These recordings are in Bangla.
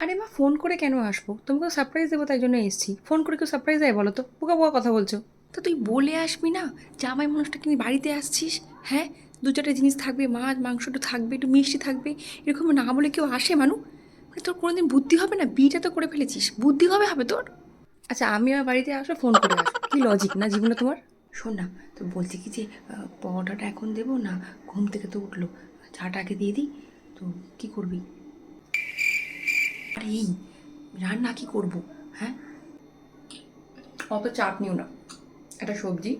আরে মা ফোন করে কেন আসব? তোমাকে সারপ্রাইজ দেবো তাই জন্য এসেছি। ফোন করে কেউ সারপ্রাইজ দেয় বলো তো? বোকা বোকা কথা বলছো। তা তুই বলে আসবি না? জামাই মানুষটা নিয়ে বাড়িতে আসছিস? হ্যাঁ? দু চারটে জিনিস থাকবে মাছ মাংস একটু থাকবে একটু মিষ্টি থাকবে এরকম না বলে কেউ আসে মানু? মানে তোর কোনোদিন বুদ্ধি হবে না? বিয়েটা তো করে ফেলেছিস। বুদ্ধি হবে হবে তোর? আচ্ছা আমি আমার বাড়িতে আসো ফোন করে আসো কি লজিক না জীবনে তোমার? শোন না তো বলছি কি যে পরোটাটা এখন দেবো না? ঘুম থেকে তো উঠল। চাটা আগে দিয়ে দিই। তো কি করবি? আরে এই, রান্না কি করব? হ্যাঁ? অত চাপ নিও না। একটা সবজি,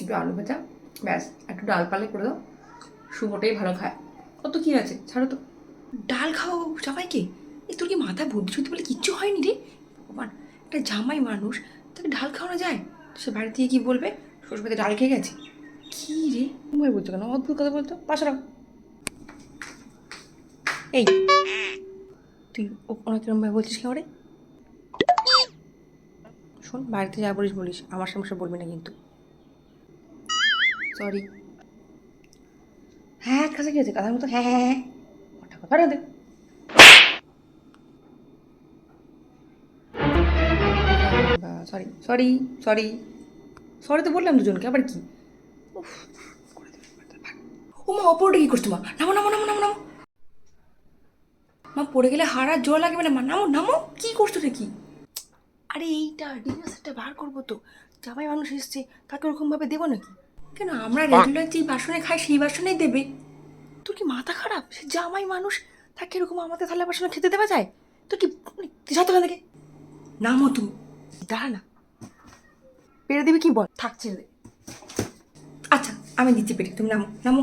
একটু আলু ভাজা, ব্যাস, একটু ডাল পালে করে দাও। শুভটাই ভালো খায়। অত কী আছে? ছাড়ো তো। ডাল খাও সবাইকে? এই তোর কি মাথায় বুদ্ধি শুদ্ধি বলে কিচ্ছু হয়নি রে? ভগবান, একটা জামাই মানুষ, তাকে ডাল খাওয়ানো যায়? সে বাড়িতে গিয়ে কী বলবে? শ্বশুরবাড়িতে ডাল খেয়ে গেছে? কী রে? তোমায় বলছো কেন? অদ্ভুত কথা বলতো পাশে রাখো। এই। তুই ওনাকে এরকম ভাবে বলছিস কেন শোন, বাড়িতে যা বলিস বলিস, আমার সমস্যা বলবি না কিন্তু। সরি হ্যাঁ কাছে কি আছে? কাদার মতো? হ্যাঁ হ্যাঁ হ্যাঁ কথা কথা দে সরি সরি সরি সরি তো বললাম দুজনকে, আবার কি। ও মা অপরটা কি করছ মা? নামো নামো নামো নামো নামো। মা পড়ে গেলে হাড়ার জল লাগবে না মা। নামো নামো। কি করছ রে কি আরে এইটা ডিনার সেটটা বার করব তো। জামাই মানুষ এসছে তাকে ওরকমভাবে দেবো নাকি? কেন আমরা রেগুলার যেই বাসনে খাই সেই বাসনেই দেবে। তোর কি মাথা খারাপ? সে জামাই মানুষ তাকে এরকম আমাদের থালা বাসনে খেতে দেওয়া যায়? তোর কি মানে যত থেকে। নামো তুমি। দাঁড়া না। পেরে দেবে কি বল? থাক ছেড়ে দে। আচ্ছা আমি দিচ্ছি পেটে। তুমি নামো নামো।